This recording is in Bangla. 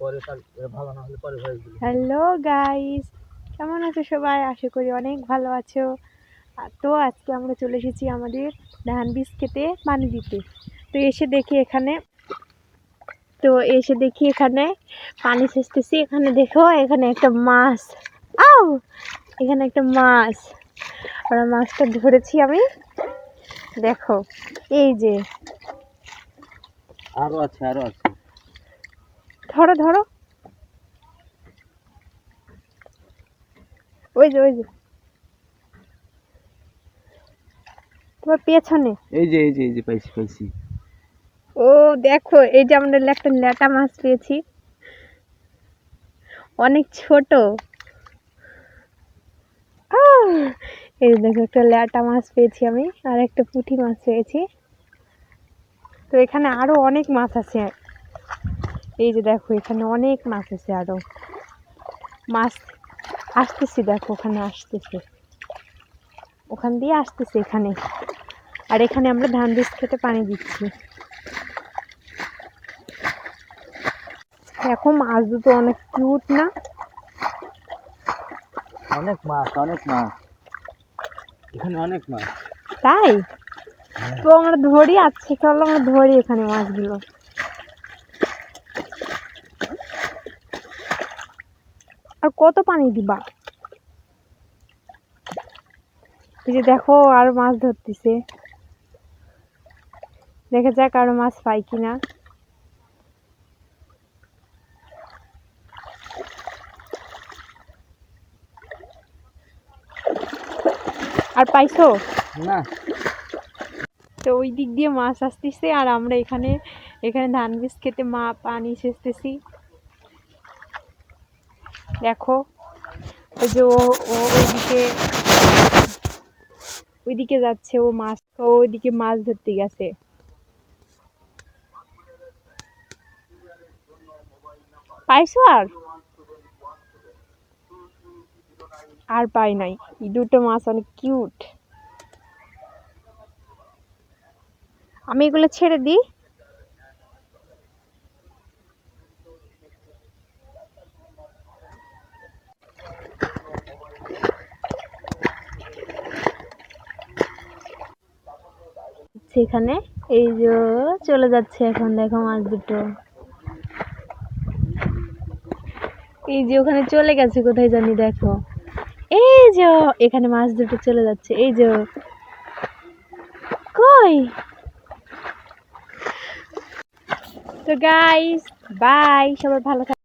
পরে ভালো না হলে পরে হ্যালো গাইস কেমন আছো সবাই? আশা করি অনেক ভালো আছো। তো আজকে আমরা চলে এসেছি আমাদের ধান বীজ খেতে পানি দিতে। তো এসে দেখি এখানে তো এসে দেখি এখানে পানি সেচতেছি এখানে দেখো এখানে একটা মাছ। আও এখানে একটা মাছ। আর মাছটা ধরেছি আমি। দেখো এই যে। আরও আছে আরও আছে। ধরো ধরো। ওই যে ওই যে। তোমার পেছনে। এই যে এই যে এই যে পাইছি পাইছি। ও দেখো এই যে আমরা একটা ল্যাটা মাছ পেয়েছি। অনেক ছোট! এই যে দেখো একটা ল্যাটা মাছ পেয়েছি আমি আর একটা পুঁটি মাছ পেয়েছি। তো এখানে আরও অনেক মাছ আছে। এই যে দেখো এখানে অনেক মাছ আছে আরও। মাছ আসতেছি দেখো ওখানে আসতেছে। ওখান দিয়ে আসতেছে এখানে। আর এখানে আমরা ধান বীজ খেতে পানি দিচ্ছি। এখন মাছ দুটো অনেক কিউট না? অনেক মাছ অনেক মাছ। এখানে অনেক মাছ। তাই? তো আমরা ধরি আজকে চলো আমরা ধরি এখানে মাছগুলো। আর কত পানি দিবা? এই যে দেখো আর মাছ ধরতেছে। দেখা যাক আরও মাছ পাই কিনা। আর পাইছো? না। তো ওই দিক দিয়ে মাছ আসতেছে আর আমরা এখানে এখানে ধান বীজ খেতে মা পানি সেচতেছি। দেখো, ওই যে ও ওইদিকে ওইদিকে যাচ্ছে, ও মাছ ওইদিকে মাছ ধরতে গেছে। পাইছো আর আর পাই নাই। দুটো মাছ অনেক কিউট। আমি এগুলো ছেড়ে দিই। সেখানে এই যে চলে যাচ্ছে এখন, দেখো মাছ দুটো। এই যে ওখানে চলে গেছে কোথায় জানি, দেখো। এই যে এখানে মাছ দুটো চলে যাচ্ছে, এই যে। কই? তো গাইস বাই সবাই ভালো